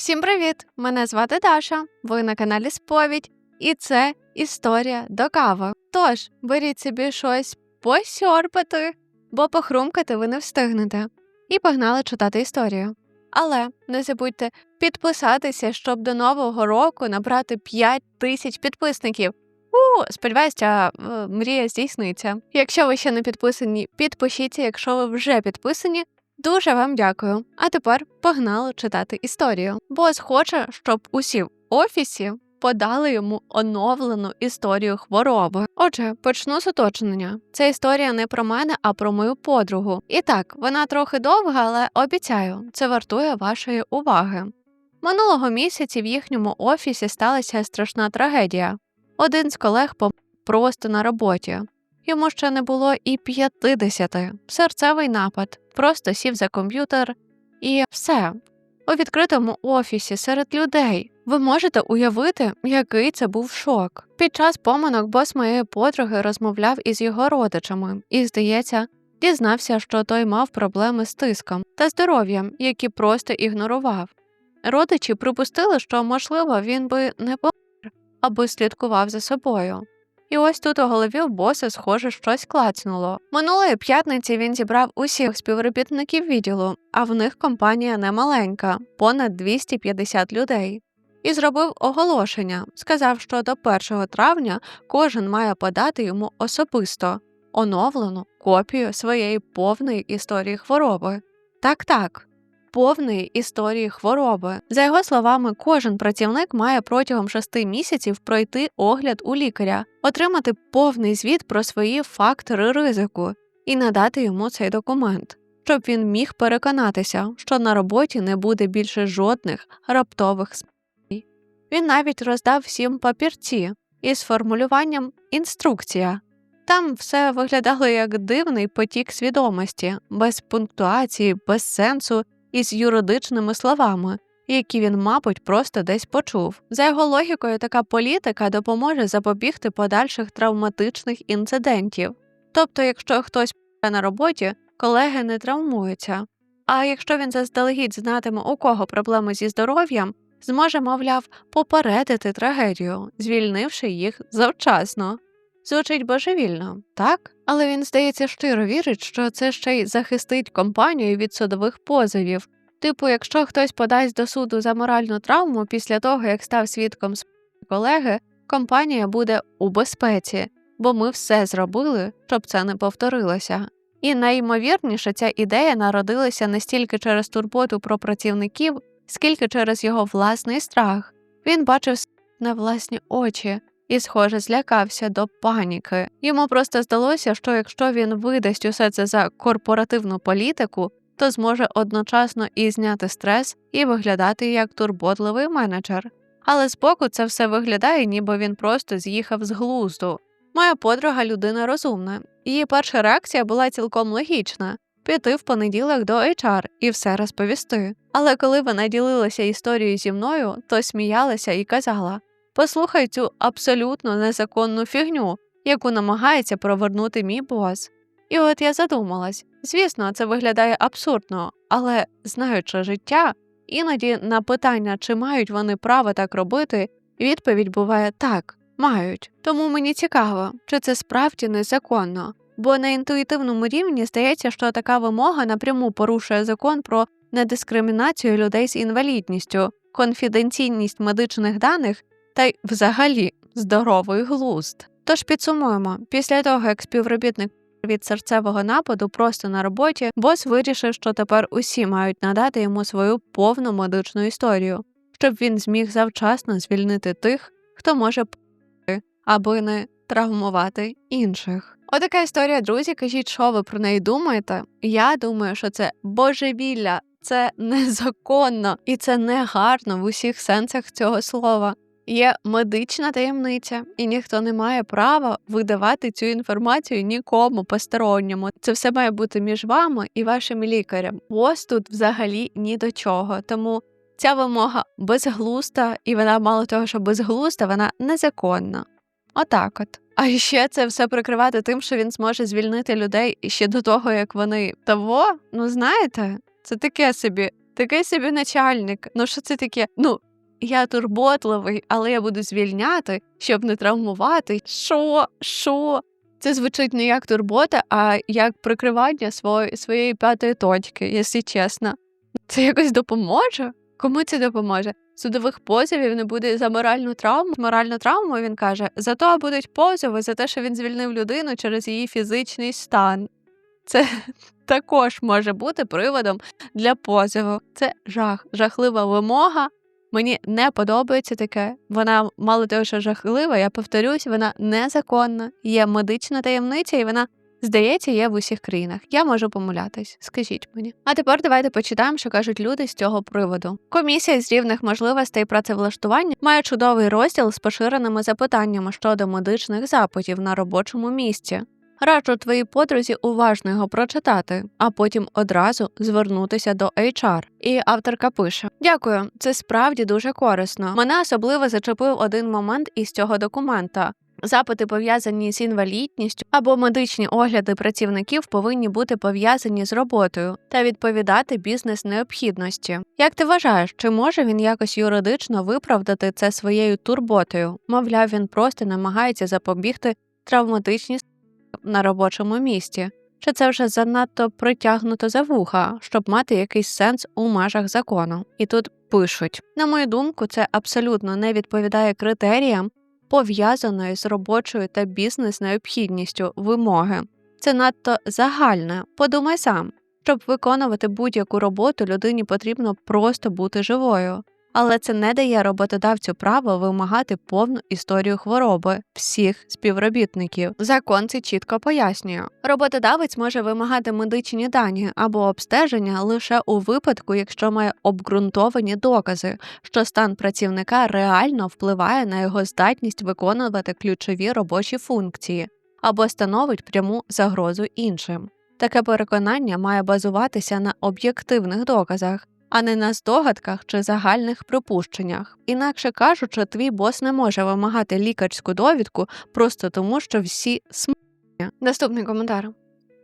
Всім привіт! Мене звати Даша. Ви на каналі Сповідь, і це історія до кави. Тож беріть собі щось посьорбати, бо похрумкати ви не встигнете. І погнали читати історію. Але не забудьте підписатися, щоб до нового року набрати 5 тисяч підписників. У, сподіваюся, е, мрія здійсниться. Якщо ви ще не підписані, підпишіться, якщо ви вже підписані. Дуже вам дякую. А тепер погнали читати історію. Бос хоче, щоб усі в офісі подали йому оновлену історію хвороби. Отже, почну з уточнення. Ця історія не про мене, а про мою подругу. І так, вона трохи довга, але обіцяю, це вартує вашої уваги. Минулого місяці в їхньому офісі сталася страшна трагедія. Один з колег помер просто на роботі. Йому ще не було і 50. серцевий напад, просто сів за комп'ютер і все. У відкритому офісі серед людей. Ви можете уявити, який це був шок. Під час поминок бос моєї подруги розмовляв із його родичами і, здається, дізнався, що той мав проблеми з тиском та здоров'ям, які просто ігнорував. Родичі припустили, що, можливо, він би не помер, аби слідкував за собою. І ось тут у голові у боса, схоже, щось клацнуло. Минулої п'ятниці він зібрав усіх співробітників відділу, а в них компанія немаленька, понад 250 людей. І зробив оголошення, сказав, що до 1 травня кожен має подати йому особисто оновлену копію своєї повної історії хвороби. Так, так, повної історії хвороби. За його словами, кожен працівник має протягом шести місяців пройти огляд у лікаря, отримати повний звіт про свої фактори ризику і надати йому цей документ, щоб він міг переконатися, що на роботі не буде більше жодних раптових смертей. Він навіть роздав всім папірці із формулюванням інструкція. Там все виглядало як дивний потік свідомості, без пунктуації, без сенсу із юридичними словами, які він, мабуть, просто десь почув. За його логікою, така політика допоможе запобігти подальших травматичних інцидентів. Тобто, якщо хтось на роботі, колеги не травмуються. А якщо він заздалегідь знатиме, у кого проблеми зі здоров'ям, зможе, мовляв, попередити трагедію, звільнивши їх завчасно. Звучить божевільно, так? Але він, здається, щиро вірить, що це ще й захистить компанію від судових позовів. Типу, якщо хтось подасть до суду за моральну травму після того, як став свідком колеги, компанія буде у безпеці, бо ми все зробили, щоб це не повторилося. І найімовірніше, ця ідея народилася не стільки через турботу про працівників, скільки через його власний страх. Він бачив на власні очі і, схоже, злякався до паніки. Йому просто здалося, що якщо він видасть усе це за корпоративну політику, то зможе одночасно і зняти стрес, і виглядати як турботливий менеджер. Але збоку це все виглядає, ніби він просто з'їхав з глузду. Моя подруга людина розумна, її перша реакція була цілком логічна піти в понеділок до HR і все розповісти. Але коли вона ділилася історією зі мною, то сміялася і казала: Послухай цю абсолютно незаконну фігню, яку намагається провернути мій бос. І от я задумалась звісно, це виглядає абсурдно, але знаючи життя, іноді на питання, чи мають вони право так робити, відповідь буває так, мають. Тому мені цікаво, чи це справді незаконно, бо на інтуїтивному рівні здається, що така вимога напряму порушує закон про недискримінацію людей з інвалідністю, конфіденційність медичних даних та й взагалі здоровий глузд. Тож підсумуємо, після того як співробітник від серцевого нападу просто на роботі, бос вирішив, що тепер усі мають надати йому свою повну медичну історію, щоб він зміг завчасно звільнити тих, хто може аби не травмувати інших. Отака історія, друзі. Кажіть, що ви про неї думаєте? Я думаю, що це божевілля, це незаконно і це не гарно в усіх сенсах цього слова. Є медична таємниця, і ніхто не має права видавати цю інформацію нікому посторонньому. Це все має бути між вами і вашим лікарем. Ось тут взагалі ні до чого. Тому ця вимога безглуста, і вона, мало того, що безглуста, вона незаконна. Отак от. А ще це все прикривати тим, що він зможе звільнити людей ще до того, як вони того. Ну знаєте, це таке собі такий собі начальник. Ну що це таке? Ну, я турботливий, але я буду звільняти, щоб не травмувати. Що? Що? Це звучить не як турбота, а як прикривання свої, своєї п'ятої точки, якщо чесно. Це якось допоможе? Кому це допоможе? Судових позовів не буде за моральну травму. Моральну травму він каже, зато будуть позови за те, що він звільнив людину через її фізичний стан. Це також може бути приводом для позову. Це жах, жахлива вимога. Мені не подобається таке. Вона мало того, що жахлива, я повторюсь, вона незаконна, є медична таємниця, і вона, здається, є в усіх країнах. Я можу помилятись, скажіть мені. А тепер давайте почитаємо, що кажуть люди з цього приводу. Комісія з рівних можливостей працевлаштування має чудовий розділ з поширеними запитаннями щодо медичних запитів на робочому місці. Раджу твоїй подрузі уважно його прочитати, а потім одразу звернутися до HR. І авторка пише: Дякую, це справді дуже корисно. Мене особливо зачепив один момент із цього документа. Запити, пов'язані з інвалідністю або медичні огляди працівників повинні бути пов'язані з роботою та відповідати бізнес необхідності. Як ти вважаєш, чи може він якось юридично виправдати це своєю турботою? Мовляв, він просто намагається запобігти травматичній на робочому місці, чи це вже занадто притягнуто за вуха, щоб мати якийсь сенс у межах закону. І тут пишуть: на мою думку, це абсолютно не відповідає критеріям, пов'язаної з робочою та бізнес необхідністю вимоги. Це надто загальне. Подумай сам, щоб виконувати будь-яку роботу, людині потрібно просто бути живою. Але це не дає роботодавцю право вимагати повну історію хвороби всіх співробітників. Закон це чітко пояснює. Роботодавець може вимагати медичні дані або обстеження лише у випадку, якщо має обґрунтовані докази, що стан працівника реально впливає на його здатність виконувати ключові робочі функції або становить пряму загрозу іншим. Таке переконання має базуватися на об'єктивних доказах а не на здогадках чи загальних припущеннях. Інакше кажучи, твій бос не може вимагати лікарську довідку просто тому, що всі см. Наступний коментар.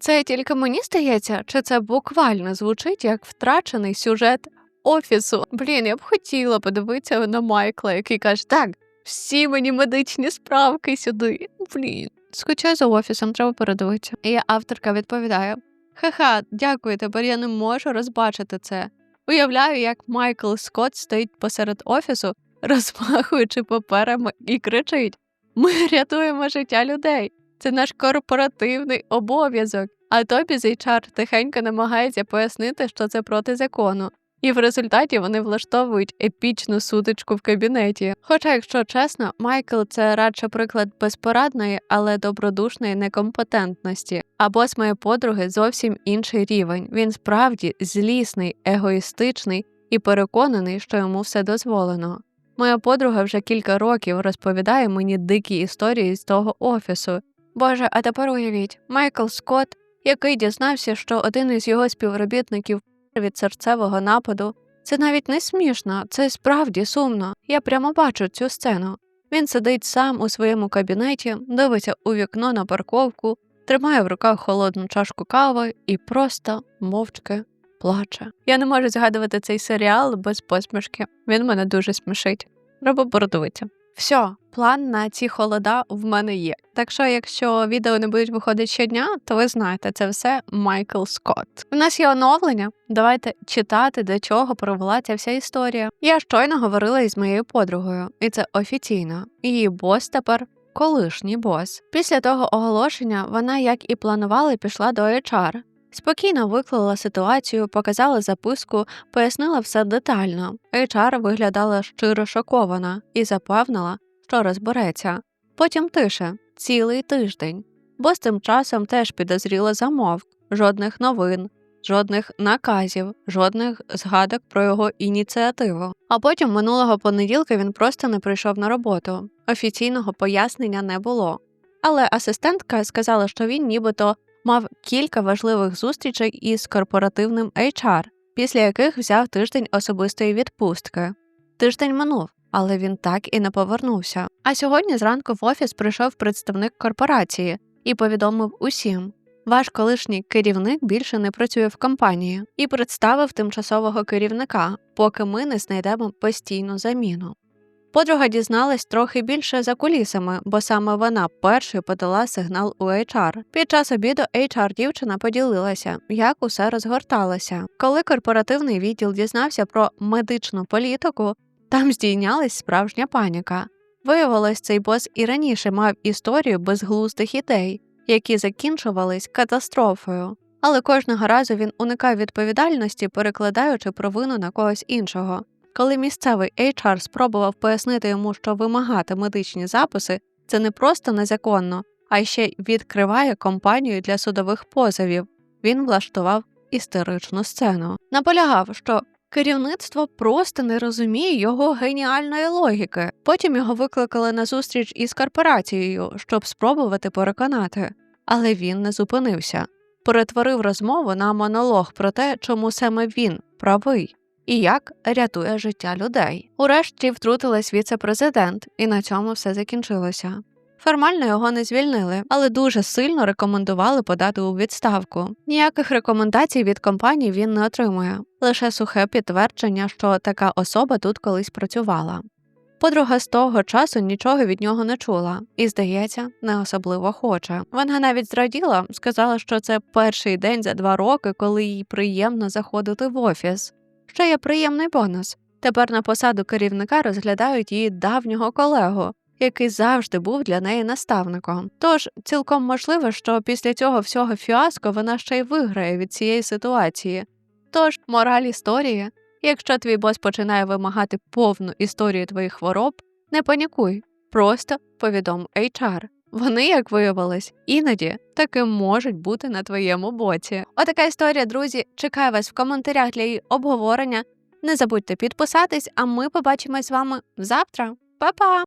Це тільки мені здається, чи це буквально звучить як втрачений сюжет офісу. Блін, я б хотіла подивитися на Майкла, який каже, так, всі мені медичні справки сюди. Блін, скучаю за офісом, треба передивитися. І авторка відповідає: Ха-ха, дякую, тепер я не можу розбачити це. Уявляю, як Майкл Скотт стоїть посеред офісу, розмахуючи паперами і кричить: Ми рятуємо життя людей. Це наш корпоративний обов'язок. А Тобі з тихенько намагається пояснити, що це проти закону, і в результаті вони влаштовують епічну сутичку в кабінеті. Хоча, якщо чесно, Майкл це радше приклад безпорадної, але добродушної некомпетентності. А бос моєї подруги зовсім інший рівень. Він справді злісний, егоїстичний і переконаний, що йому все дозволено. Моя подруга вже кілька років розповідає мені дикі історії з того офісу. Боже, а тепер уявіть, Майкл Скотт, який дізнався, що один із його співробітників від серцевого нападу. Це навіть не смішно, це справді сумно. Я прямо бачу цю сцену. Він сидить сам у своєму кабінеті, дивиться у вікно на парковку, тримає в руках холодну чашку кави і просто мовчки плаче. Я не можу згадувати цей серіал без посмішки. Він мене дуже смішить. Треба бордовитися. Все, план на ці холода в мене є. Так що, якщо відео не будуть виходити щодня, то ви знаєте, це все Майкл Скотт. У нас є оновлення. Давайте читати, до чого провела ця вся історія. Я щойно говорила із моєю подругою, і це офіційно. Її бос тепер. Колишній бос. Після того оголошення вона, як і планувала, пішла до HR. Спокійно виклала ситуацію, показала записку, пояснила все детально. HR виглядала щиро шокована і запевнила, що розбереться. Потім тише, цілий тиждень. Бо з тим часом теж підозріло замовк, жодних новин, жодних наказів, жодних згадок про його ініціативу. А потім минулого понеділка він просто не прийшов на роботу. Офіційного пояснення не було. Але асистентка сказала, що він нібито мав кілька важливих зустрічей із корпоративним HR, після яких взяв тиждень особистої відпустки. Тиждень минув, але він так і не повернувся. А сьогодні зранку в офіс прийшов представник корпорації і повідомив усім: Ваш колишній керівник більше не працює в компанії і представив тимчасового керівника, поки ми не знайдемо постійну заміну. Подруга дізналась трохи більше за кулісами, бо саме вона першою подала сигнал у HR. Під час обіду HR дівчина поділилася, як усе розгорталося. Коли корпоративний відділ дізнався про медичну політику, там здійнялась справжня паніка. Виявилось, цей бос і раніше мав історію безглуздих ідей, які закінчувались катастрофою. Але кожного разу він уникав відповідальності, перекладаючи провину на когось іншого. Коли місцевий HR спробував пояснити йому, що вимагати медичні записи це не просто незаконно, а ще відкриває компанію для судових позовів, він влаштував істеричну сцену. Наполягав, що керівництво просто не розуміє його геніальної логіки. Потім його викликали на зустріч із корпорацією, щоб спробувати переконати. Але він не зупинився. Перетворив розмову на монолог про те, чому саме він правий і як рятує життя людей. Урешті втрутилась віце-президент, і на цьому все закінчилося. Формально його не звільнили, але дуже сильно рекомендували подати у відставку. Ніяких рекомендацій від компанії він не отримує, лише сухе підтвердження, що така особа тут колись працювала. Подруга з того часу нічого від нього не чула і, здається, не особливо хоче. Вона навіть зраділа, сказала, що це перший день за два роки, коли їй приємно заходити в офіс. Ще є приємний бонус. Тепер на посаду керівника розглядають її давнього колегу, який завжди був для неї наставником. Тож цілком можливо, що після цього всього фіаско вона ще й виграє від цієї ситуації. Тож, мораль історії, якщо твій бос починає вимагати повну історію твоїх хвороб, не панікуй, просто повідом HR. Вони, як виявилось, іноді таки можуть бути на твоєму боці. Отака історія, друзі. Чекаю вас в коментарях для її обговорення. Не забудьте підписатись, а ми побачимось з вами завтра. Па-па!